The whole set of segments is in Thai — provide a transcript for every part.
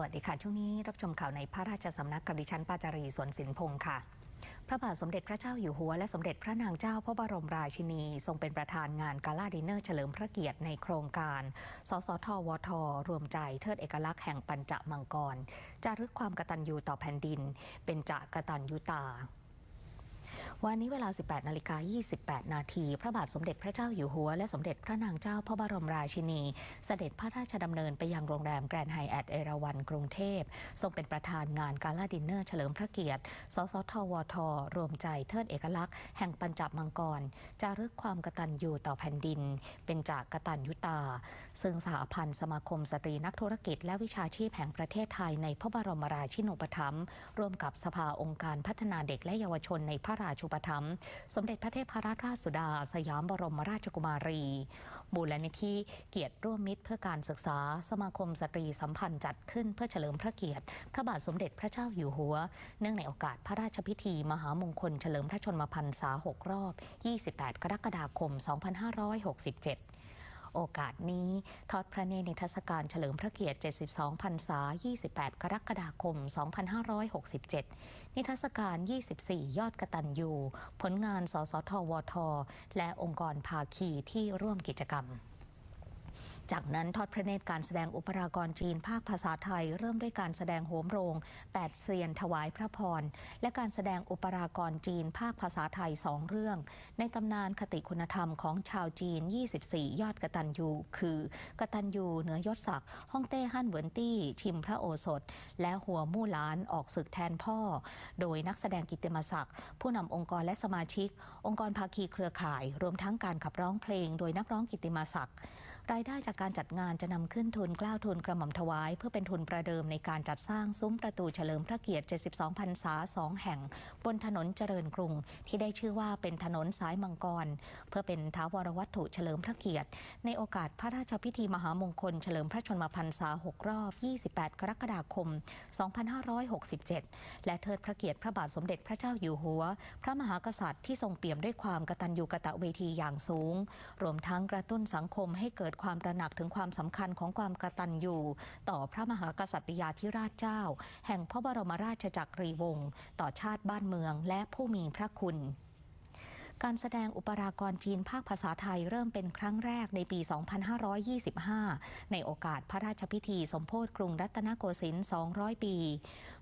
สวัสดีค่ะ ช่วงนี้รับชมข่าวในพระราชสำนักกับดิฉันปาจารีสวนสินพงค์ค่ะพระบาทสมเด็จพระเจ้าอยู่หัวและสมเด็จพระนางเจ้าพระบรมราชินี ทรงเป็นประธานงานกาลาดินเนอร์เฉลิมพระเกียรติในโครงการ สสทวท รวมใจเทิดเอกลักษณ์แห่งปัญจมังกร จารึกความกตัญญูต่อแผ่นดิน เป็นจะกตัญญูตา วันนี้เวลา 18นาฬิกา28 นาทีพระบาทสมเด็จพระเจ้าอยู่หัว และสมเด็จพระนางเจ้าพระบรมราชินี เสด็จพระราชดำเนินไปยังโรงแรมแกรนด์ไฮแอทเอราวันกรุงเทพ ทรงเป็นประธานงานการลาดินเนอร์เฉลิมพระเกียรติ สสทวท รวมใจเทิดเอกลักษณ์แห่งปัญจมังกร จารึกความกตัญญูต่อแผ่นดิน เป็นจากกตัญญูตา ซึ่งสหพันธ์สมาคมสตรีนักธุรกิจ และวิชาชีพแห่งประเทศไทยในพระบรมราชินูปถัมภ์ร่วมกับสภาองค์การพัฒนาเด็กและเยาวชนในพระราชูปถัมภ์สมเด็จพระเทพรัตนราชสุดา สยามบรมราชกุมารี มูลนิธิเกียรติร่วมมิตรเพื่อการศึกษา สมาคมสตรีสัมพันธ์จัดขึ้นเพื่อเฉลิมพระเกียรติ พระบาทสมเด็จพระเจ้าอยู่หัว เนื่องในโอกาสพระราชพิธี มหามงคลเฉลิมพระชนมพรรษา 6 รอบ 28 กรกฎาคม 2567 โอกาสนี้ทอดพระเนตรนิทรรศการเฉลิมพระเกียรติ 72 พรรษา 28 กรกฎาคม 2567 นิทรรศการ 24 ยอดกตัญญูผลงาน สสทวท และองค์กรภาคีที่ร่วมกิจกรรม จากนั้นทอดพระเนตรการแสดงอุปรากรจีนภาคภาษาไทย เริ่มด้วยการแสดงโหมโรง8เซียนถวายพระพร และการแสดงอุปรากรจีนภาคภาษาไทยสองเรื่อง ในตำนานคติคุณธรรมของชาวจีน 24 ยอดกตัญญูคือกตัญญูเหนือยศศักดิ์ฮ่องเต้ฮั่นเหวินตี้ ชิมพระโอสถ และหัวมู่หลานออกศึกแทนพ่อ โดยนักแสดงกิตติมศักดิ์ผู้นำองค์กรและสมาชิก องค์กรภาคีเครือข่าย รวมทั้งการขับร้องเพลง โดยนักร้องกิตติมศักดิ์ รายได้จากการจัดงานจะนำขึ้นทุนกล้าวทุนกระหม่อมถวาย เพื่อเป็นทุนประเดิมในการจัดสร้างซุ้มประตูเฉลิมพระเกียรติ 72พรรษา 2 แห่ง บนถนนเจริญกรุง ที่ได้ชื่อว่าเป็นถนนสายมังกร เพื่อเป็นท้าวรวัตถุเฉลิมพระเกียรติ ในโอกาสพระราชพิธีมหามงคลเฉลิมพระชนมพรรษา 6 รอบ 28 กรกฎาคม 2567 และเทิดพระเกียรติพระบาทสมเด็จพระเจ้าอยู่หัว พระมหากษัตริย์ที่ทรงเปี่ยมด้วยความกตัญญูกตเวทีอย่างสูง รวมทั้งกระตุ้นสังคมให้เกิดความตระหนักถึงความสำคัญของความกตัญญูต่อพระมหากษัตริยาธิราชเจ้า แห่งพระบรมราชจักรีวงศ์ต่อชาติบ้านเมืองและผู้มีพระคุณการแสดงอุปรากรจีนภาคภาษาไทยเริ่มเป็นครั้งแรกในปี 2525 ในโอกาสพระราชพิธีสมโพธิกรุงรัตนโกสินทร์ 200 ปี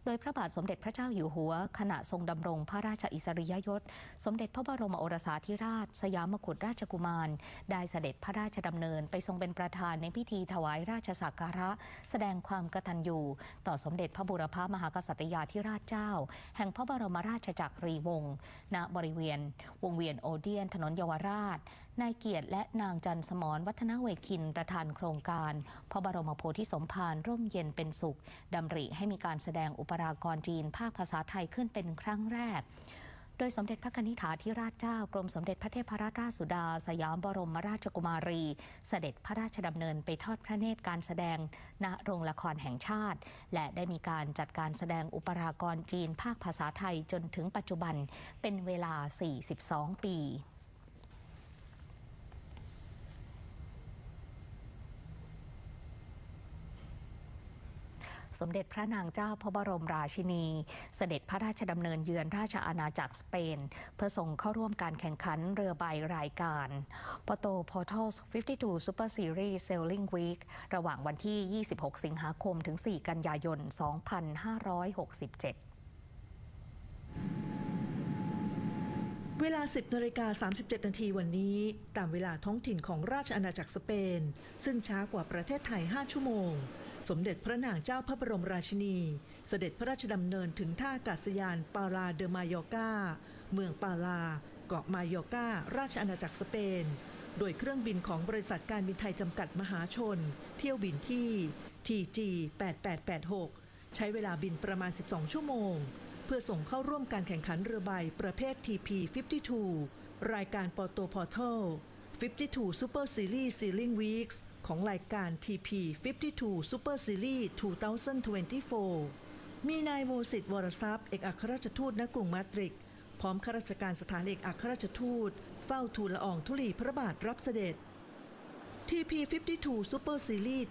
โดยพระบาทสมเด็จพระเจ้าอยู่หัว ขณะทรงดำรงพระราชอิสริยยศ สมเด็จพระบรมโอรสาธิราช สยามกุฎราชกุมาร ได้เสด็จพระราชดำเนินไปทรงเป็นประธานในพิธีถวายราชสักการะ แสดงความกตัญญูต่อสมเด็จพระบุรพมหากษัตริยาธิราชเจ้า แห่งพระบรมราชจักรีวงศ์ณบริเวณวงเวียนโอเดียนถนนเยาวราช นายเกียรติและนางจันสมรวัฒนเวคินประธานโครงการ พระบรมโพธิสมภารร่มเย็นเป็นสุขดำริให้มีการแสดงอุปรากรจีนภาคภาษาไทยขึ้นเป็นครั้งแรกโดยสมเด็จพระนิธิถาธิราชเจ้ากรมสมเด็จพระเทพรัตนราชสุดา สยามบรมราชกุมารี เสด็จพระราชดำเนินไปทอดพระเนตรการแสดงณโรงละครแห่งชาติ และได้มีการจัดการแสดงอุปรากรจีนภาคภาษาไทยจนถึงปัจจุบันเป็นเวลา 42 ปี สมเด็จพระนางเจ้าพระบรมราชินี เสด็จพระราชดำเนินเยือนราชอาณาจักรสเปน เพื่อส่งเข้าร่วมการแข่งขันเรือใบรายการปโต Portals 52 Super Series Sailing Week ระหว่างวันที่ 26 สิงหาคมถึง 4 กันยายน 2567เวลา 10นาฬิกา37 นาทีวันนี้ ตามเวลาท้องถิ่นของราชอาณาจักรสเปน ซึ่งช้ากว่าประเทศไทย 5 ชั่วโมง สมเด็จพระนางเจ้าพระบรมราชินี เสด็จพระราชดำเนินถึงท่าอากาศยานปาลาเดอมายอกาเมืองปาลา เกาะมายอการาชอาณาจักรสเปน โดยเครื่องบินของบริษัทการบินไทยจำกัดมหาชน เที่ยวบินที่ TG 8886 ใช้เวลาบินประมาณ 12 ชั่วโมง เพื่อส่งเข้าร่วมการแข่งขันเรือใบประเภท TP 52รายการปอโตพอร์ทัล52 Super Series Sailing Weeks ของรายการ TP 52 Super Series 2024 มีนายโวสิตวรทรัพย์เอกอัครราชทูตณกรุงมาดริดพร้อมข้าราชการสถานเอกอัครราชทูต เฝ้าทูลละอองธุลีพระบาทรับเสด็จ TP 52 Super Series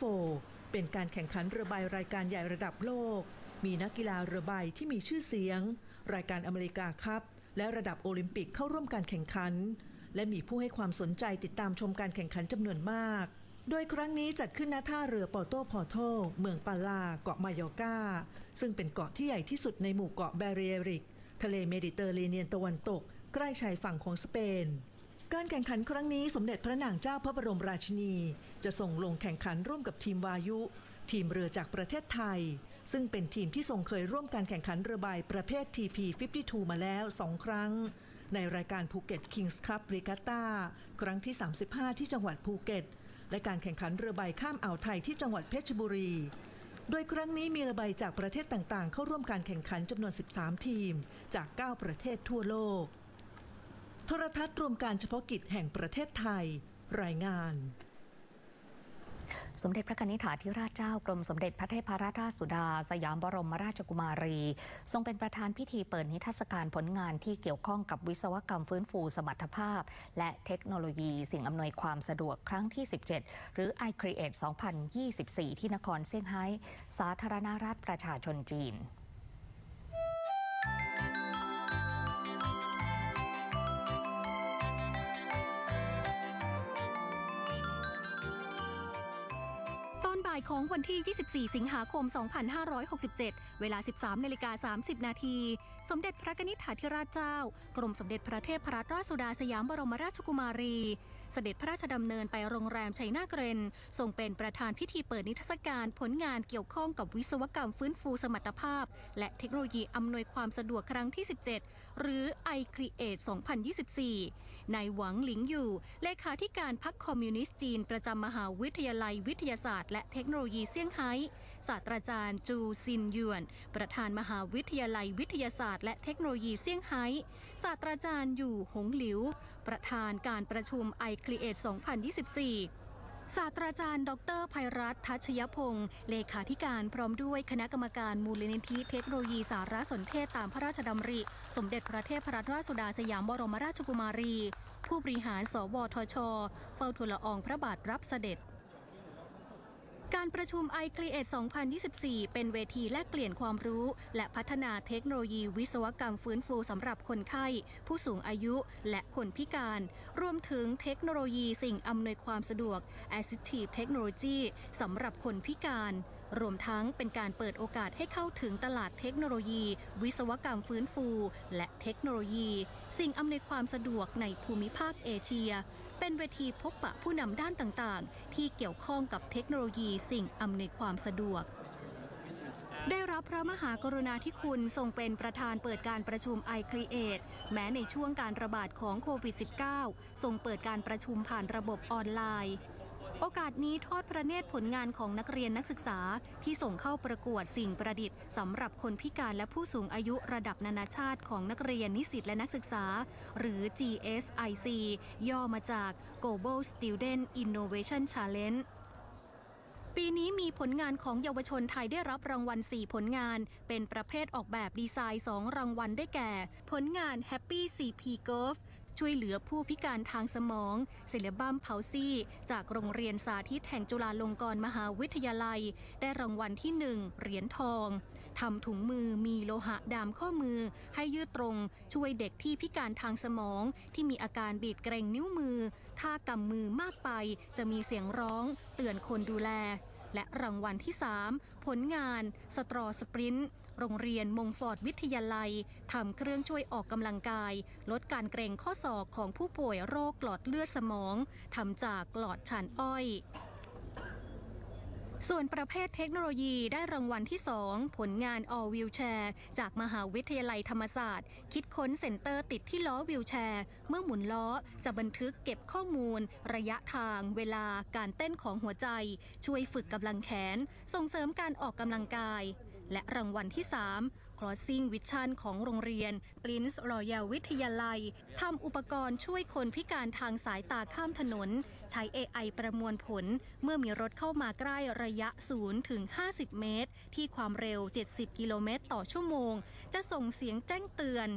2024 เป็นการแข่งขันเรือใบรายการใหญ่ระดับโลก มีนักกีฬาเรือใบที่มีชื่อเสียง รายการอเมริกาคัพและระดับโอลิมปิกเข้าร่วมการแข่งขัน และมีผู้ให้ความสนใจติดตามชมการแข่งขันจำนวนมาก โดยครั้งนี้จัดขึ้นณท่าเรือปอโตพอโตเมืองปาลา เกาะมายอร์กาซึ่งเป็นเกาะที่ใหญ่ที่สุดในหมู่เกาะแบเรียริก ทะเลเมดิเตอร์เรเนียนตะวันตก ใกล้ชายฝั่งของสเปนการแข่งขันครั้งนี้สมเด็จพระนางเจ้าพระบรมราชินี จะส่งลงแข่งขันร่วมกับทีมวายุ ทีมเรือจากประเทศไทย ซึ่งเป็นทีมที่ทรงเคยร่วมการแข่งขันเรือใบประเภท TP 52 มาแล้ว2ครั้ง ในรายการภูเก็ต Kings Cup Regatta ครั้งที่ 35 ที่จังหวัดภูเก็ต และการแข่งขันเรือใบข้ามอ่าวไทยที่จังหวัดเพชรบุรี โดยครั้งนี้มีเรือใบจากประเทศต่างๆ เข้าร่วมการแข่งขันจำนวน 13 ทีม จาก 9 ประเทศทั่วโลก โทรทัศน์รวมการเฉพาะกิจแห่งประเทศไทย รายงาน สมเด็จพระนิธิถาธิราชเจ้ากรมสมเด็จพระเทพรัตนราชสุดา สยามบรมราชกุมารี ทรงเป็นประธานพิธีเปิดนิทรรศการผลงานที่เกี่ยวข้องกับวิศวกรรมฟื้นฟูสมรรถภาพ และเทคโนโลยีสิ่งอำนวยความสะดวกครั้งที่ 17 หรือ iCreate 2024 ที่นครเซี่ยงไฮ้สาธารณรัฐประชาชนจีน นบ่ายของวันที่ 24 สิงหาคม 2567 เวลา 13นาฬิกา30 นาที สมเด็จพระนิธิถาธิราชเจ้า กรมสมเด็จพระเทพรัตนราชสุดาสยามบรมราชกุมารี เสด็จพระราชดำเนินไปโรงแรมชัยนาเกรนทรงเป็นประธานพิธีเปิดนิทรรศการผลงานเกี่ยวข้องกับวิศวกรรมฟื้นฟูสมรรถภาพ และเทคโนโลยีอำนวยความสะดวกครั้งที่ 17 หรือ iCreate 2024 นายหวังหลิงอยู่ เลขาธิการพรรคคอมมิวนิสต์จีน ประจำมหาวิทยาลัยวิทยาศาสตร์ และเทคโนโลยีเซี่ยงไฮ้ศาสตราจารย์จูซินหยวน ประธานมหาวิทยาลัยวิทยาศาสตร์ และเทคโนโลยีเซี่ยงไฮ้ศาสตราจารย์อยู่หงหลิว ประธานการประชุม iCreate 2024 ศาสตราจารย์ ดรภัยรัตน์ทัชยพงศ์เลขาธิการพร้อมด้วยคณะกรรมการมูลนิธิเทคโนโลยีสารสนเทศตามพระราชดำริ สมเด็จพระเทพรัตนราชสุดาสยามบรมราชกุมารี ผู้บริหาร สวทช เฝ้าทูลละอองพระบาทรับเสด็จ การประชุม iCreate 2024 เป็นเวทีแลกเปลี่ยนความรู้ และพัฒนาเทคโนโลยีวิศวกรรมฟื้นฟูสำหรับคนไข้ ผู้สูงอายุ และคนพิการ รวมถึงเทคโนโลยีสิ่งอำนวยความสะดวก Assistive Technology สำหรับคนพิการ รวมทั้งเป็นการเปิดโอกาสให้เข้าถึงตลาดเทคโนโลยี วิศวกรรมฟื้นฟู และเทคโนโลยี สิ่งอำนวยความสะดวกในภูมิภาคเอเชีย เป็นเวทีพบปะผู้นำด้านต่างๆ ที่เกี่ยวข้องกับเทคโนโลยีสิ่งอำนวยความสะดวก ได้รับพระมหากรุณาธิคุณทรงเป็นประธานเปิดการประชุม iCreate แม้ในช่วงการระบาดของโควิด -19 ทรงเปิดการประชุมผ่านระบบออนไลน์ โอกาสนี้ทอดพระเนตรผลงานของนักเรียนนักศึกษาที่ส่งเข้าประกวดสิ่งประดิษฐ์สำหรับคนพิการและผู้สูงอายุระดับนานาชาติของนักเรียนนิสิตและนักศึกษา หรือ GSIC ย่อมาจาก Global Student Innovation Challenge ปีนี้มีผลงานของเยาวชนไทยได้รับรางวัล 4 ผลงาน เป็นประเภทออกแบบดีไซน์ 2 รางวัลได้แก่ ผลงาน Happy CP Golf ช่วยเหลือผู้พิการทางสมองเซเลบัมเพาซี่ จากโรงเรียนสาธิตแห่งจุฬาลงกรณ์มหาวิทยาลัย ได้รางวัลที่1เหรียญทองทำถุงมือมีโลหะดามข้อมือ ให้ยืดตรงช่วยเด็กที่พิการทางสมอง ที่มีอาการบีดเกรงนิ้วมือ ถ้ากำมือมากไปจะมีเสียงร้อง เตือนคนดูแลและรางวัลที่ 3 ผลงาน สตรอสปรินต์ โรงเรียนมงฟอร์ดวิทยาลัยทำเครื่องช่วยออกกำลังกาย ลดการเกรงข้อศอกของผู้ป่วยโรคหลอดเลือดสมองทำจากหลอดชานอ้อยส่วนประเภทเทคโนโลยีได้รางวัลที่ 2 ผลงาน All Wheelchair จากมหาวิทยาลัยธรรมศาสตร์ คิดค้นเซ็นเตอร์ติดที่ล้อวิวแชร์ เมื่อหมุนล้อจะบันทึกเก็บข้อมูล ระยะทาง เวลาการเต้นของหัวใจ ช่วยฝึกกำลังแขน ส่งเสริมการออกกำลังกาย และรางวัลที่ 3 Crossing Vision ของโรงเรียน Prince Royal วิทยาลัยทำอุปกรณ์ช่วยคนพิการทางสายตาข้ามถนน ใช้ AI ประมวลผล เมื่อมีรถเข้ามาใกล้ระยะ 0 ถึง 50 เมตร ที่ความเร็ว 70 กิโลเมตรต่อชั่วโมง จะส่งเสียงแจ้งเตือน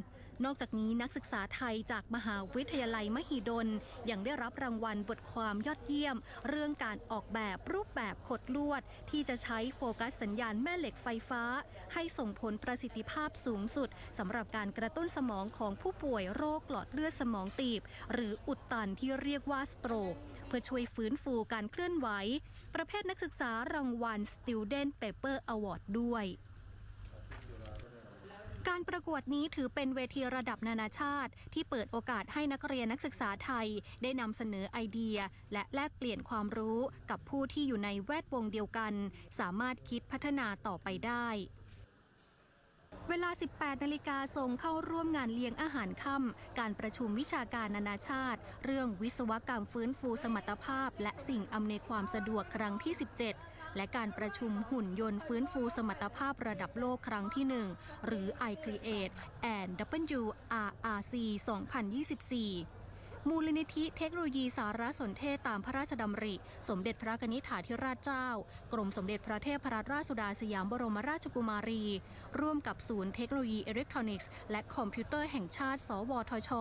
นอกจากนี้นักศึกษาไทยจากมหาวิทยาลัยมหิดล ยังได้รับรางวัลบทความยอดเยี่ยม เรื่องการออกแบบรูปแบบขดลวด ที่จะใช้โฟกัสสัญญาณแม่เหล็กไฟฟ้า ให้ส่งผลประสิทธิภาพสูงสุดสำหรับการกระตุ้นสมองของผู้ป่วยโรคหลอดเลือดสมองตีบ หรืออุดตันที่เรียกว่าสโตรกเพื่อช่วยฟื้นฟูการเคลื่อนไหว ประเภทนักศึกษารางวัล Student Paper Award ด้วย การประกวดนี้ถือเป็นเวทีระดับนานาชาติ ที่เปิดโอกาสให้นักเรียนนักศึกษาไทย ได้นำเสนอไอเดีย และแลกเปลี่ยนความรู้กับผู้ที่อยู่ในแวดวงเดียวกัน สามารถคิดพัฒนาต่อไปได้ เวลา 18 นาฬิกาทรงเข้าร่วมงานเลี้ยงอาหารค่ำการประชุมวิชาการนานาชาติ เรื่องวิศวกรรมฟื้นฟูสมรรถภาพ และสิ่งอำนวยความสะดวกครั้งที่ 17 และการประชุมหุ่นยนต์ฟื้นฟูสมรรถภาพระดับโลกครั้งที่ 1 หรือ i Create and WRRC 2024 มูลนิธิเทคโนโลยีสารสนเทศตามพระราชดำริ สมเด็จพระนิธิถาธิราชเจ้า กรมสมเด็จพระเทพรัตนราชสุดาสยามบรมราชกุมารี ร่วมกับศูนย์เทคโนโลยีอิเล็กทรอนิกส์และคอมพิวเตอร์แห่งชาติ สวทช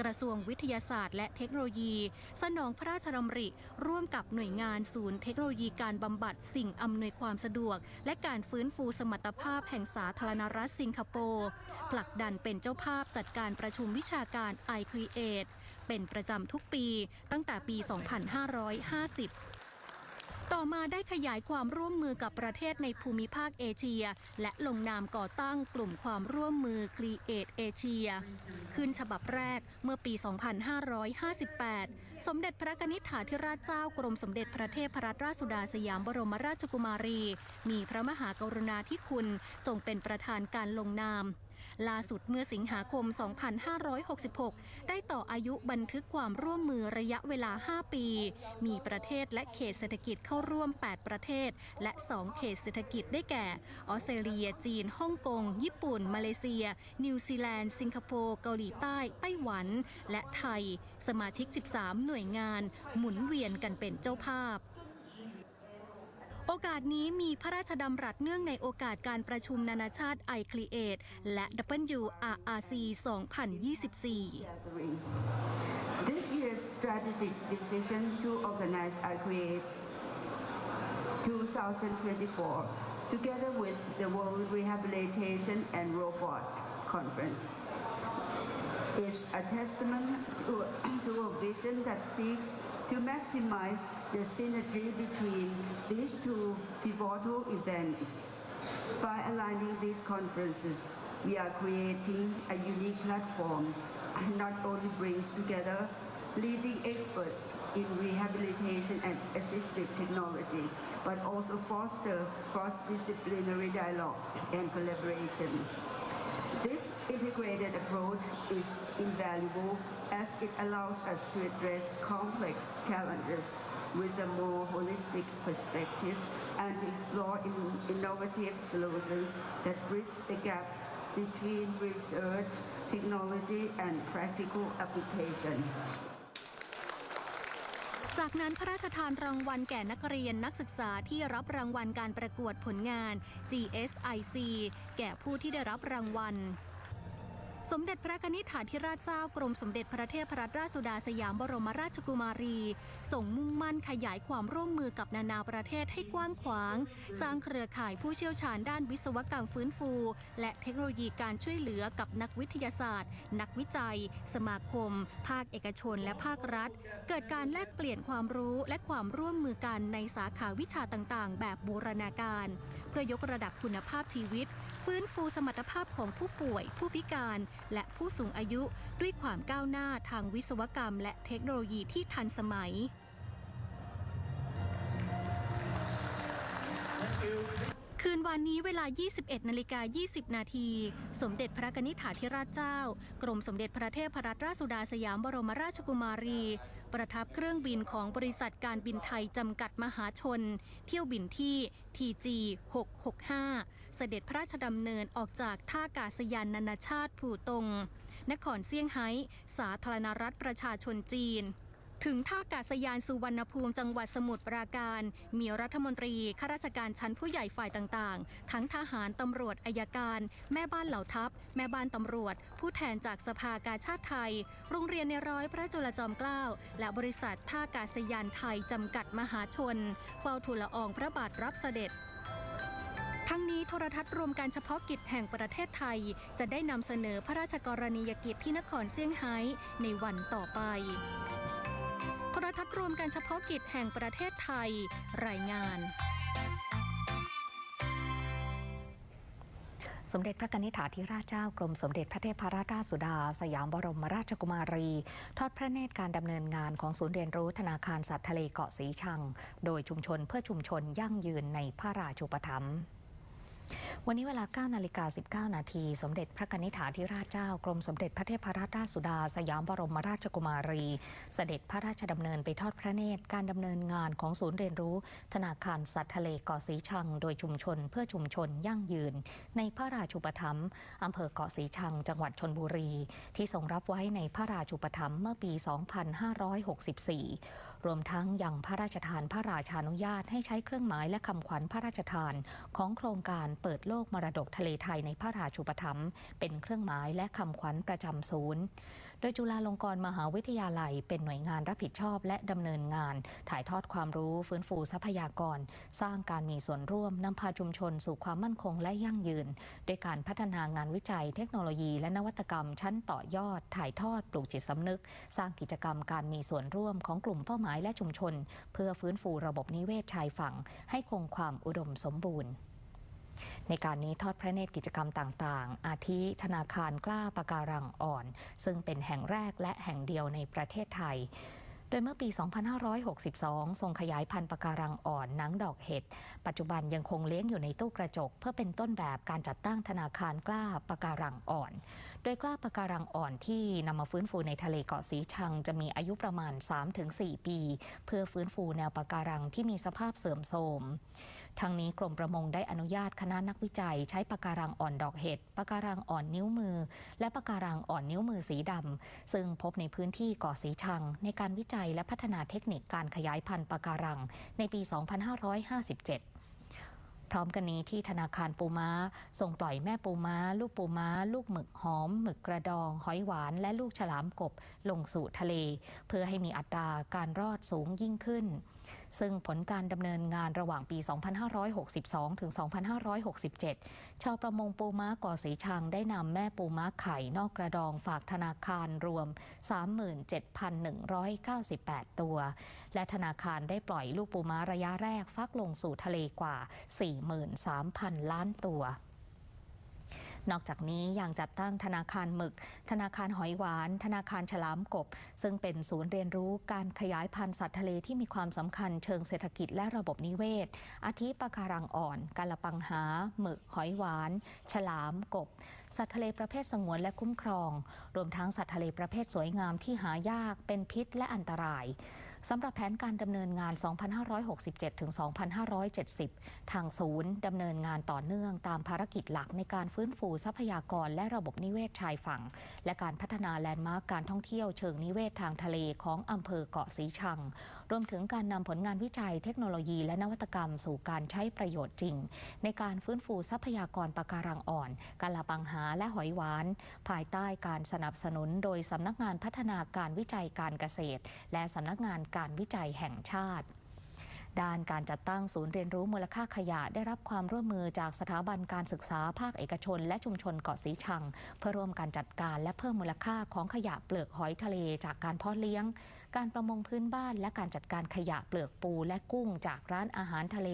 กระทรวงวิทยาศาสตร์ และเทคโนโลยี สนองพระราชดำริ ร่วมกับหน่วยงานศูนย์เทคโนโลยีการบำบัดสิ่งอำนวยความสะดวก และการฟื้นฟูสมรรถภาพแห่งสาธารณรัฐสิงคโปร์ผลักดันเป็นเจ้าภาพจัดการประชุมวิชาการ i Create เป็นประจำทุกปีตั้งแต่ปี 2550ต่อมาได้ขยายความร่วมมือกับประเทศในภูมิภาคเอเชีย และลงนามก่อตั้งกลุ่มความร่วมมือ Create Asia ขึ้นฉบับแรกเมื่อปี 2558 สมเด็จพระนิธิถาธิราชเจ้ากรมสมเด็จพระเทพรัตนราชสุดาสยามบรมราชกุมารี มีพระมหากรุณาธิคุณทรงเป็นประธานการลงนาม ล่าสุดเมื่อสิงหาคม 2566 ได้ต่ออายุบันทึกความร่วมมือระยะเวลา 5 ปี มีประเทศและเขตเศรษฐกิจเข้าร่วม 8 ประเทศ และ 2 เขตเศรษฐกิจได้แก่ ออสเตรเลีย จีน ฮ่องกง ญี่ปุ่น มาเลเซีย นิวซีแลนด์ สิงคโปร์ เกาหลีใต้ ไต้หวัน และไทย สมาชิก 13 หน่วยงาน หมุนเวียนกันเป็นเจ้าภาพ โอกาสนี้มีพระราชดำรัสเนื่องในโอกาสการประชุมนานาชาติ i Create และ WRRC 2024. This year's strategic decision to organize iCreate 2024 together with the World Rehabilitation and Robot Conference is a testament to, to a vision that seeks to maximize the synergy between these two pivotal events. By aligning these conferences, we are creating a unique platform and not only brings together leading experts in rehabilitation and assistive technology, but also foster cross-disciplinary dialogue and collaboration. This integrated approach is invaluable as it allows us to address complex challenges with a more holistic perspective and explore in- innovative solutions that bridge the gaps between research, technology, and practical application. จากนั้นพระราชทานรางวัลแก่นักเรียนนักศึกษาที่รับรางวัลการประกวดผลงาน GSIC แก่ผู้ที่ได้รับรางวัล สมเด็จพระนิธิถาธิราชเจ้ากรมสมเด็จพระเทพรัตนราชสุดาสยามบรมราชกุมารีส่งมุ่งมั่นขยายความร่วมมือกับนานาประเทศให้กว้างขวาง สร้างเครือข่ายผู้เชี่ยวชาญด้านวิศวกรรมฟื้นฟู และเทคโนโลยีการช่วยเหลือกับนักวิทยาศาสตร์ นักวิจัย สมาคม ภาคเอกชนและภาครัฐ เกิดการแลกเปลี่ยนความรู้และความร่วมมือกันในสาขาวิชาต่างๆ แบบบูรณาการ เพื่อยกระดับคุณภาพชีวิต ฟื้นฟูสมรรถภาพของผู้ป่วย ผู้พิการ และผู้สูงอายุด้วยความก้าวหน้าทางวิศวกรรม และเทคโนโลยีที่ทันสมัย คืนวันนี้เวลา 21 นาฬิกา 20 นาที สมเด็จพระนิธิถาธิราชเจ้า กรมสมเด็จพระเทพรัตนราชสุดาสยามบรมราชกุมารี ประทับเครื่องบินของบริษัทการบินไทยจำกัดมหาชน เที่ยวบินที่ TG 665 เสด็จพระราชดำเนินออกจากท่ากาศยานนานาชาติผู่ตง นครเซี่ยงไฮ้ สาธารณรัฐประชาชนจีนถึงท่ากาศยานสุวรรณภูมิจังหวัดสมุทรปราการ มีรัฐมนตรี ข้าราชการชั้นผู้ใหญ่ฝ่ายต่างๆ ทั้งทหารตำรวจอายการ แม่บ้านเหล่าทัพ แม่บ้านตำรวจ ผู้แทนจากสภากาชาติไทย โรงเรียนในร้อยพระจุลจอมเกล้า และบริษัทท่าอากาศยานไทยจำกัดมหาชน เฝ้าทูลละอองพระบาทรับเสด็จ ทั้งนี้โทรทัศน์รวมการเฉพาะกิจแห่งประเทศไทย จะได้นำเสนอพระราชกรณียกิจที่นครเซี่ยงไฮ้ในวันต่อไป โทรทัศน์รวมการเฉพาะกิจแห่งประเทศไทย รายงานสมเด็จพระนิษฐาธิราชเจ้ากรมสมเด็จพระเทพรัตนราชสุดา สยามบรมราชกุมารี ทอดพระเนตรการดำเนินงานของศูนย์เรียนรู้ธนาคารสัตว์ทะเลเกาะสีชัง โดยชุมชนเพื่อชุมชนยั่งยืนในพระราชูปถัมภ์ วันนี้เวลา9นาฬิกา19 นาที สมเด็จพระกนิษฐาธิราชเจ้า กรมสมเด็จพระเทพรัตนราชสุดา สยามบรมราชกุมารี เสด็จพระราชดำเนินไปทอดพระเนตร การดำเนินงานของศูนย์เรียนรู้ ธนาคารสัตว์ทะเลเกาะสีชัง โดยชุมชนเพื่อชุมชนยั่งยืน ในพระราชูปถัมภ์อำเภอเกาะสีชัง จังหวัดชนบุรี ที่ทรงรับไว้ในพระราชูปถัมภ์เมื่อปี 2564 รวมทั้งยังพระราชทานพระราชานุญาตให้ใช้เครื่องหมายและคำขวัญพระราชทานของโครงการเปิดโลกมรดกทะเลไทยในพระราชูปถัมภ์เป็นเครื่องหมายและคำขวัญประจำศูนย์ โดยจุฬาลงกรณ์มหาวิทยาลัย เป็นหน่วยงานรับผิดชอบและดำเนินงาน ถ่ายทอดความรู้ฟื้นฟูทรัพยากร สร้างการมีส่วนร่วมนำพาชุมชนสู่ความมั่นคงและยั่งยืนด้วยการพัฒนางานวิจัย เทคโนโลยี และนวัตกรรม ชั้นต่อยอด ถ่ายทอดปลูกจิตสำนึก สร้างกิจกรรมการมีส่วนร่วมของกลุ่มเป้าหมายและชุมชน เพื่อฟื้นฟูระบบนิเวศชายฝั่ง ให้คงความอุดมสมบูรณ์ ในการนี้ทอดพระเนตรกิจกรรมต่างๆ อาทิธนาคารกล้าปะการังอ่อน ซึ่งเป็นแห่งแรกและแห่งเดียวในประเทศไทยโดยเมื่อปี 2562 ทรงขยายพันธุ์ปะการังอ่อนนังดอกเห็ด ปัจจุบันยังคงเลี้ยงอยู่ในตู้กระจก เพื่อเป็นต้นแบบการจัดตั้งธนาคารกล้าปะการังอ่อน โดยกล้าปะการังอ่อนที่นำมาฟื้นฟูในทะเลเกาะสีชัง จะมีอายุประมาณ 3-4 ปี เพื่อฟื้นฟูแนวปะการังที่มีสภาพเสื่อมโทรมทั้งนี้กรมประมงได้อนุญาตคณะนักวิจัย ใช้ปะการังอ่อนดอกเห็ดปะการังอ่อนนิ้วมือ และปะการังอ่อนนิ้วมือสีดำซึ่งพบในพื้นที่เกาะสีชัง ในการวิจัยและพัฒนาเทคนิคการขยายพันธุ์ปะการังในปี 2557 พร้อมกันนี้ที่ธนาคารปูม้าส่งปล่อยแม่ปูม้า ลูกปูม้า ลูกหมึกหอม หมึกกระดอง หอยหวาน และลูกฉลามกบลงสู่ทะเล เพื่อให้มีอัตราการรอดสูงยิ่งขึ้น ซึ่งผลการดำเนินงานระหว่างปี 2562 ถึง 2567 ชาวประมงปูม้าก่อสีชังได้นำแม่ปูม้าไข่นอกกระดองฝากธนาคารรวม 37,198 ตัว และธนาคารได้ปล่อยลูกปูม้าระยะแรกฟักลงสู่ทะเลกว่า 4 43,000 ล้านตัวนอกจากนี้ยังจัดตั้งธนาคารหมึก ธนาคารหอยหวาน ธนาคารฉลามกบ ซึ่งเป็นศูนย์เรียนรู้การขยายพันธุ์สัตว์ทะเลที่มีความสำคัญเชิงเศรษฐกิจและระบบนิเวศ อาทิปะการังอ่อนกาละปังหา หมึก หอยหวาน ฉลามกบ สัตว์ทะเลประเภทสงวนและคุ้มครอง รวมทั้งสัตว์ทะเลประเภทสวยงามที่หายากเป็นพิษและอันตราย สำหรับแผนการดำเนินงาน 2567 ถึง 2570 ทางศูนย์ดำเนินงานต่อเนื่องตามภารกิจหลักในการฟื้นฟูทรัพยากรและระบบนิเวศชายฝั่ง และการพัฒนาแลนด์มาร์กการท่องเที่ยวเชิงนิเวศทางทะเลของอำเภอเกาะสีชัง รวมถึงการนำผลงานวิจัยเทคโนโลยีและนวัตกรรมสู่การใช้ประโยชน์จริง ในการฟื้นฟูทรัพยากรปะการังอ่อนกาลาปังหาและหอยหวาน ภายใต้การสนับสนุนโดยสำนักงานพัฒนาการวิจัยการเกษตร และสำนักงานการวิจัยแห่งชาติ ด้านการจัดตั้งศูนย์เรียนรู้มูลค่าขยะได้รับความร่วมมือจากสถาบันการศึกษาภาคเอกชน และชุมชนเกาะสีชัง เพื่อร่วมการจัดการและเพิ่มมูลค่าของขยะเปลือกหอยทะเลจากการเพาะเลี้ยง การประมงพื้นบ้านและการจัดการขยะเปลือกปูและกุ้งจากร้านอาหารทะเล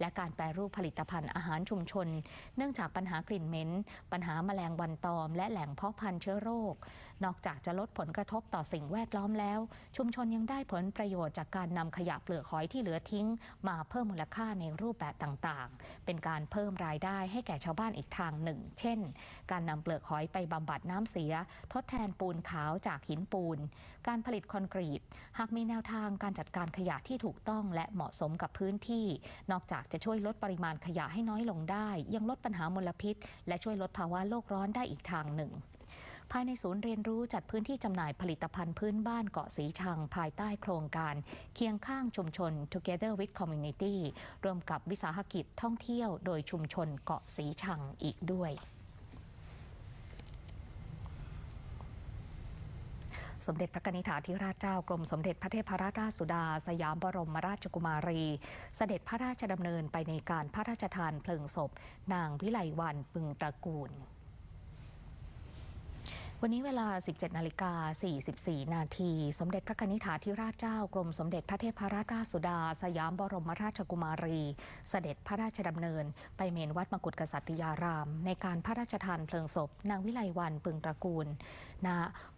และการแปรรูปผลิตภัณฑ์อาหารชุมชน เนื่องจากปัญหากลิ่นเหม็น ปัญหาแมลงวันตอม และแหล่งเพาะพันธุ์เชื้อโรค นอกจากจะลดผลกระทบต่อสิ่งแวดล้อมแล้ว ชุมชนยังได้ผลประโยชน์จากการนำขยะเปลือกหอยที่เหลือทิ้ง มาเพิ่มมูลค่าในรูปแบบต่างๆ เป็นการเพิ่มรายได้ให้แก่ชาวบ้านอีกทางหนึ่ง เช่น การนำเปลือกหอยไปบำบัดน้ำเสีย ทดแทนปูนขาวจากหินปูน การผลิตคอนกรีตหากมีแนวทางการจัดการขยะที่ถูกต้องและเหมาะสมกับพื้นที่ นอกจากจะช่วยลดปริมาณขยะให้น้อยลงได้ ยังลดปัญหามลพิษ และช่วยลดภาวะโลกร้อนได้อีกทางหนึ่งภายในศูนย์เรียนรู้จัดพื้นที่จำหน่ายผลิตภัณฑ์พื้นบ้านเกาะสีชัง ภายใต้โครงการ เคียงข้างชุมชน Together with Community ร่วมกับวิสาหกิจท่องเที่ยวโดยชุมชนเกาะสีชังอีกด้วย สมเด็จพระนิธิถาธิราชเจ้ากรมสมเด็จพระเทพรัตนราชสุดา สยามบรมราชกุมารี เสด็จพระราชดำเนินไปในการพระราชทานเพลิงศพ นางวิไลวันปึงตระกูล วันนี้เวลา 17 นาฬิกา 44 นาที สมเด็จพระนิธิถาธิราชเจ้ากรมสมเด็จพระเทพรัตนราชสุดา สยามบรมราชกุมารี เสด็จพระราชดำเนิน ไปเมนวัดมกุฏกษัตริยาราม ในการพระราชทานเพลิงศพ นางวิไลวันปึงตระกูลณ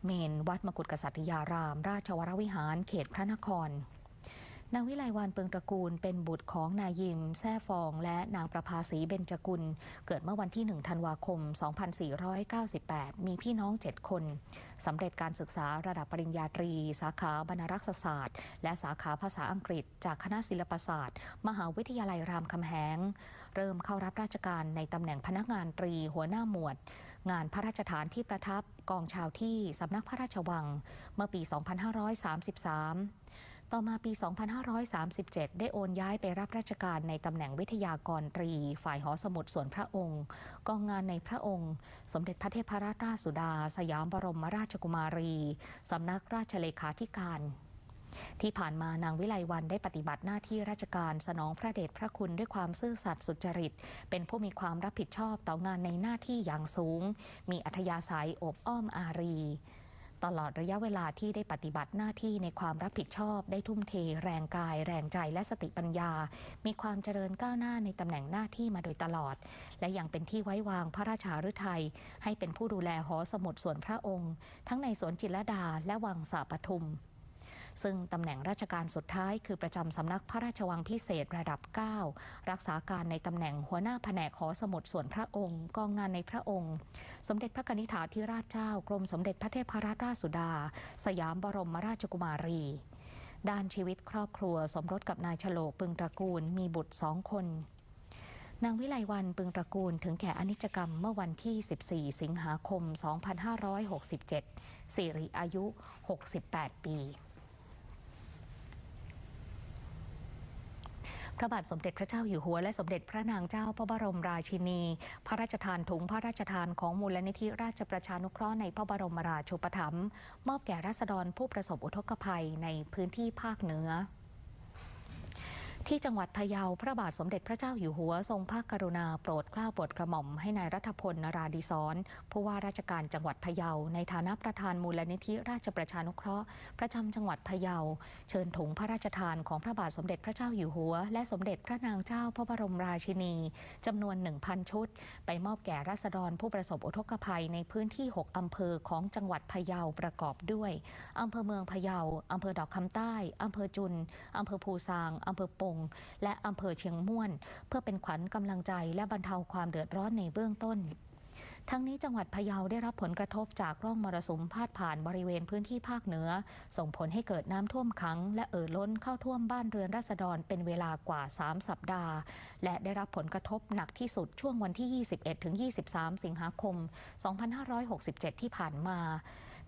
เมนวัดมกุฏกษัตริยาราม ราชวรวิหาร เขตพระนคร นางวิไลวันเปิงตระกูลเป็นบุตรของนายยิม แซ่ฟอง และนางประภาสีเบญจกุล เกิดเมื่อวันที่ 1 ธันวาคม 2498 มีพี่น้อง 7 คนสำเร็จการศึกษาระดับปริญญาตรี สาขาบรรณรักษศาสตร์ และสาขาภาษาอังกฤษ จากคณะศิลปศาสตร์ มหาวิทยาลัยรามคำแหง เริ่มเข้ารับราชการในตำแหน่งพนักงานตรีหัวหน้าหมวด งานพระราชทานที่ประทับกองชาวที่สำนักพระราชวัง เมื่อปี 2533 ต่อมาปี 2537 ได้โอนย้ายไปรับราชการในตำแหน่งวิทยากรตรี ฝ่ายหอสมุดส่วนพระองค์ กองงานในพระองค์ สมเด็จพระเทพรัตนราชสุดา สยามบรมราชกุมารี สำนักราชเลขาธิการที่ผ่านมานางวิไลวันได้ปฏิบัติหน้าที่ราชการสนองพระเดชพระคุณด้วยความซื่อสัตย์สุจริต เป็นผู้มีความรับผิดชอบต่องานในหน้าที่อย่างสูง มีอัธยาศัยอบอ้อมอารี ตลอดระยะเวลาที่ได้ปฏิบัติหน้าที่ในความรับผิดชอบ ได้ทุ่มเท แรงกาย แรงใจและสติปัญญา มีความเจริญก้าวหน้าในตำแหน่งหน้าที่มาโดยตลอด และยังเป็นที่ไว้วางพระราชาฤทัยให้เป็นผู้ดูแลหอสมุดส่วนพระองค์ ทั้งในสวนจิรลดาและวังสาปทุม ซึ่งตำแหน่งราชการสุดท้ายคือประจำสำนักพระราชวังพิเศษระดับ 9 รักษาการในตำแหน่งหัวหน้าแผนกหอสมุดส่วนพระองค์กองงานในพระองค์ สมเด็จพระนิธิถาธิราชเจ้ากรมสมเด็จพระเทพรัตนราชสุดา สยามบรมราชกุมารี ด้านชีวิตครอบครัวสมรสกับนายฉลกปึงตระกูลมีบุตรสองคนนางวิไลวันปึงตระกูลถึงแก่อนิจกรรมเมื่อวันที่ 14 สิงหาคม 2567 สิริอายุ 68 ปี พระบาทสมเด็จพระเจ้าอยู่หัวและสมเด็จพระนางเจ้าพระบรมราชินี พระราชทานถุงพระราชทานของมูลนิธิราชประชานุเคราะห์ในพระบรมราชูปถัมภ์มอบแก่ราษฎรผู้ประสบอุทกภัยในพื้นที่ภาคเหนือ ที่จังหวัดพะเยาพระบาทสมเด็จพระเจ้าอยู่หัว ทรงพระกรุณาโปรดเกล้าโปรดกระหม่อมให้นายรัฐพลนราดิศรผู้ว่าราชการจังหวัดพะเยาในฐานะประธานมูลนิธิราชประชานุเคราะห์ ประจำจังหวัดพะเยา เชิญถุงพระราชทานของพระบาทสมเด็จพระเจ้าอยู่หัว และสมเด็จพระนางเจ้าพระบรมราชินีจำนวน 1,000 ชุด ไปมอบแก่ราษฎรผู้ประสบอุทกภัยในพื้นที่ 6 อำเภอของจังหวัดพะเยาประกอบด้วยอำเภอเมืองพะเยาอำเภอดอกคำใต้อำเภอจุนอำเภอภูซางอำเภอปงและอำเภอเชียงม่วน เพื่อเป็นขวัญกำลังใจและบรรเทาความเดือดร้อนในเบื้องต้นทั้งนี้จังหวัดพะเยาได้รับผลกระทบจากร่องมรสุมพาดผ่านบริเวณพื้นที่ภาคเหนือ ส่งผลให้เกิดน้ำท่วมขัง และเอ่อล้นเข้าท่วมบ้านเรือนราษฎรเป็นเวลากว่า 3 สัปดาห์ และได้รับผลกระทบหนักที่สุดช่วงวันที่ 21-23 สิงหาคม 2567 ที่ผ่านมา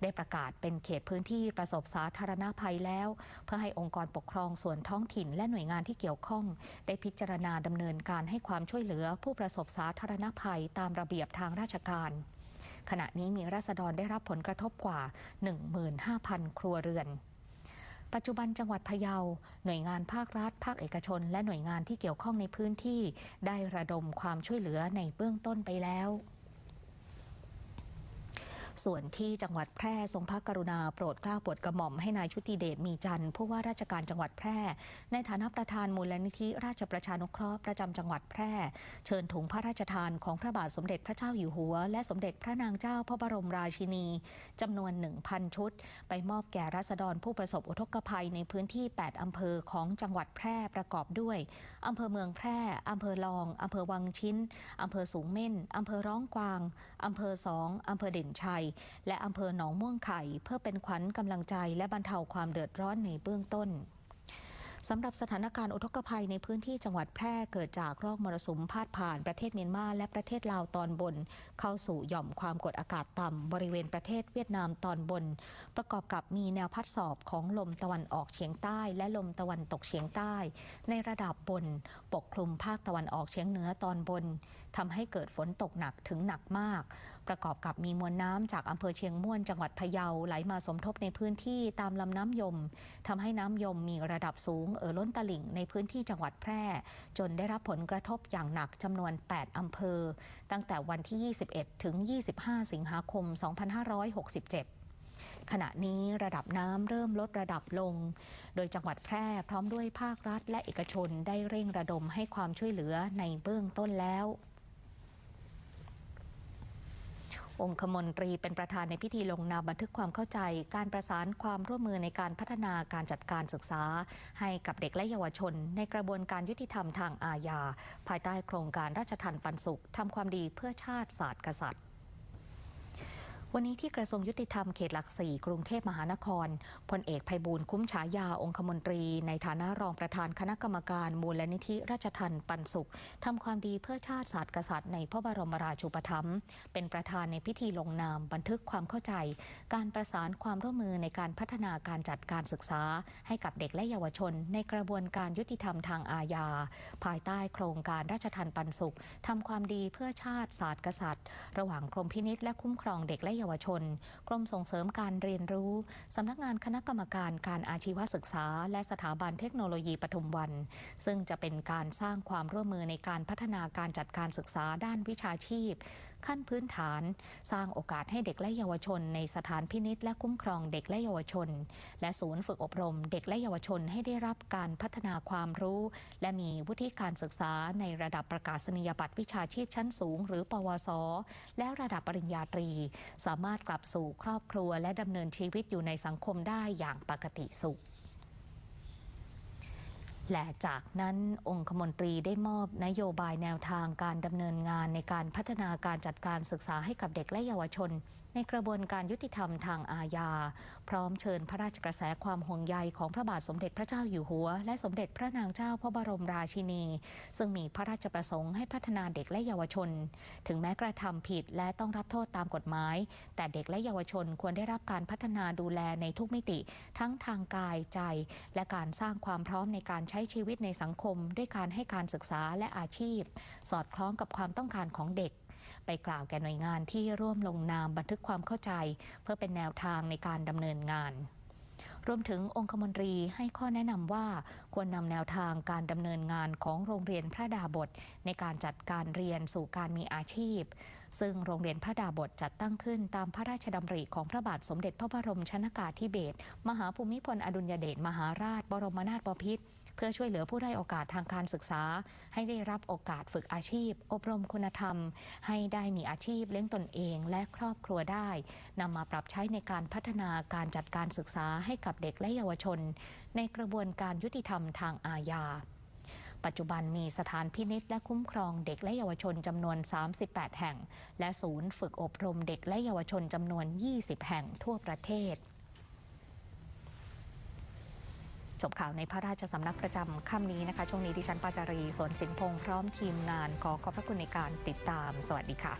ได้ประกาศเป็นเขตพื้นที่ประสบสาธารณภัยแล้ว เพื่อให้องค์กรปกครองส่วนท้องถิ่นและหน่วยงานที่เกี่ยวข้อง ได้พิจารณาดำเนินการให้ความช่วยเหลือผู้ประสบสาธารณภัยตามระเบียบทางราชการขณะนี้มีราษฎรได้รับผลกระทบกว่า 15,000 ครัวเรือน ปัจจุบันจังหวัดพะเยา หน่วยงานภาครัฐ ภาคเอกชน และหน่วยงานที่เกี่ยวข้องในพื้นที่ ได้ระดมความช่วยเหลือในเบื้องต้นไปแล้ว ส่วนที่จังหวัดแพร่ทรงพระกรุณาโปรดเกล้าโปรดกระหม่อมให้นายชุติเดชมีจันทร์ผู้ว่าราชการจังหวัดแพร่ ในฐานะประธานมูลนิธิราชประชานุเคราะห์ประจำจังหวัดแพร่ เชิญถุงพระราชทานของพระบาทสมเด็จพระเจ้าอยู่หัว และสมเด็จพระนางเจ้าพระบรมราชินีจำนวน 1,000 ชุด ไปมอบแก่ราษฎรผู้ประสบอุทกภัยในพื้นที่ 8 อำเภอของจังหวัดแพร่ประกอบด้วยอำเภอเมืองแพร่อำเภอลองอำเภอวังชิ้นอำเภอสูงเม่นอำเภอร้องกวางอำเภอสองอำเภอเด่นชัยและอำเภอหนองม่วงไข่ เพื่อเป็นขวัญกำลังใจและบรรเทาความเดือดร้อนในเบื้องต้น สำหรับสถานการณ์อุทกภัยในพื้นที่จังหวัดแพร่เกิดจากร่องมรสุมพาดผ่านประเทศเมียนมาและประเทศลาวตอนบน เข้าสู่หย่อมความกดอากาศต่ำบริเวณประเทศเวียดนามตอนบน ประกอบกับมีแนวพัดสอบของลมตะวันออกเฉียงใต้ และลมตะวันตกเฉียงใต้ ในระดับบน ปกคลุมภาคตะวันออกเฉียงเหนือตอนบนทำให้เกิดฝนตกหนักถึงหนักมาก ประกอบกับมีมวลน้ำจากอำเภอเชียงม่วนจังหวัดพะเยาไหลมาสมทบในพื้นที่ตามลำน้ำยมทำให้น้ำยมมีระดับสูงเอ่อล้นตลิ่งในพื้นที่จังหวัดแพร่ จนได้รับผลกระทบอย่างหนักจำนวน 8 อำเภอ ตั้งแต่วันที่ 21 ถึง 25 สิงหาคม 2567ขณะนี้ระดับน้ำเริ่มลดระดับลง โดยจังหวัดแพร่พร้อมด้วยภาครัฐและเอกชนได้เร่งระดมให้ความช่วยเหลือในเบื้องต้นแล้ว องคมนตรีเป็นประธานในพิธีลงนามบันทึกความเข้าใจ การประสานความร่วมมือในการพัฒนาการจัดการศึกษา ให้กับเด็กและเยาวชน ในกระบวนการยุติธรรมทางอาญาภายใต้โครงการราชทันปันสุขทำความดีเพื่อชาติศาสตร์กษัตริย์ วันนี้ที่กระทรวงยุติธรรมเขตหลักสี่กรุงเทพมหานครพลเอกภัยบูลย์คุ้มฉายาองคมนตรี ในฐานะรองประธานคณะกรรมการมูลนิธิราชทันปันสุขทำความดีเพื่อชาติศาสตร์กษัตริย์ในพระบรมราชูปถัมภ์เป็นประธานในพิธีลงนามบันทึกความเข้าใจ การประสานความร่วมมือในการพัฒนาการจัดการศึกษา ให้กับเด็กและเยาวชน ในกระบวนการยุติธรรมทางอาญาภายใต้โครงการราชทันปันสุขทำความดีเพื่อชาติศาสตร์กษัตริย์ ระหว่างกรมพินิษและคุ้มครองเด็กและเยาวชน กรมส่งเสริมการเรียนรู้ สำนักงานคณะกรรมการการอาชีวศึกษา และสถาบันเทคโนโลยีปทุมวัน ซึ่งจะเป็นการสร้างความร่วมมือในการพัฒนาการจัดการศึกษาด้านวิชาชีพ ขั้นพื้นฐาน สร้างโอกาสให้เด็กและเยาวชน ในสถานพินิษและคุ้มครองเด็กและเยาวชน และศูนย์ฝึกอบรม เด็กและเยาวชนให้ได้รับการพัฒนาความรู้ และมีวุฒิการศึกษาในระดับประกาศนียบัตรวิชาชีพชั้นสูง หรือปวส และระดับปริญญาตรี สามารถกลับสู่ครอบครัว และดำเนินชีวิตอยู่ในสังคมได้อย่างปกติสุข และจากนั้นองคมนตรีได้มอบนโยบายแนวทางการดำเนินงานในการพัฒนาการจัดการศึกษาให้กับเด็กและเยาวชน ในกระบวนการยุติธรรมทางอาญา พร้อมเชิญพระราชกระแสความห่วงใยของพระบาทสมเด็จพระเจ้าอยู่หัว และสมเด็จพระนางเจ้าพระบรมราชินี ซึ่งมีพระราชประสงค์ให้พัฒนาเด็กและเยาวชน ถึงแม้กระทำผิดและต้องรับโทษตามกฎหมาย แต่เด็กและเยาวชนควรได้รับการพัฒนาดูแลในทุกมิติ ทั้งทางกายใจ และการสร้างความพร้อมในการใช้ชีวิตในสังคม ด้วยการให้การศึกษาและอาชีพ สอดคล้องกับความต้องการของเด็ก ไปกล่าวแก่หน่วยงานที่ร่วมลงนามบันทึกความเข้าใจ เพื่อเป็นแนวทางในการดำเนินงานรวมถึงองคมนตรีให้ข้อแนะนำว่าควรนำแนวทางการดำเนินงานของโรงเรียนพระดาบท ในการจัดการเรียนสู่การมีอาชีพ ซึ่งโรงเรียนพระดาบทจัดตั้งขึ้นตามพระราชดำริของพระบาทสมเด็จพระบรมชนากาธิเบศรมหาภูมิพลอดุลยเดชมหาราชบรมนาถบพิตร พื่อช่วยเหลือผู้ได้โอกาสทางการศึกษา ให้ได้รับโอกาสฝึกอาชีพ อบรมคุณธรรม ให้ได้มีอาชีพเลี้ยงตนเองและครอบครัวได้นำมาปรับใช้ในการพัฒนาการจัดการศึกษาให้กับเด็กและเยาวชน ในกระบวนการยุติธรรมทางอาญาปัจจุบันมีสถานพินิษและคุ้มครองเด็กและเยาวชนจำนวน 38 แห่ง และศูนย์ฝึกอบรมเด็กและเยาวชนจำนวน 20 แห่งทั่วประเทศ จบข่าวในพระราชสำนักประจำค่ำนี้นะคะ ช่วงนี้ดิฉันปาจารีสวนสินพงษ์พร้อมทีมงานขอขอบพระคุณในการติดตาม สวัสดีค่ะ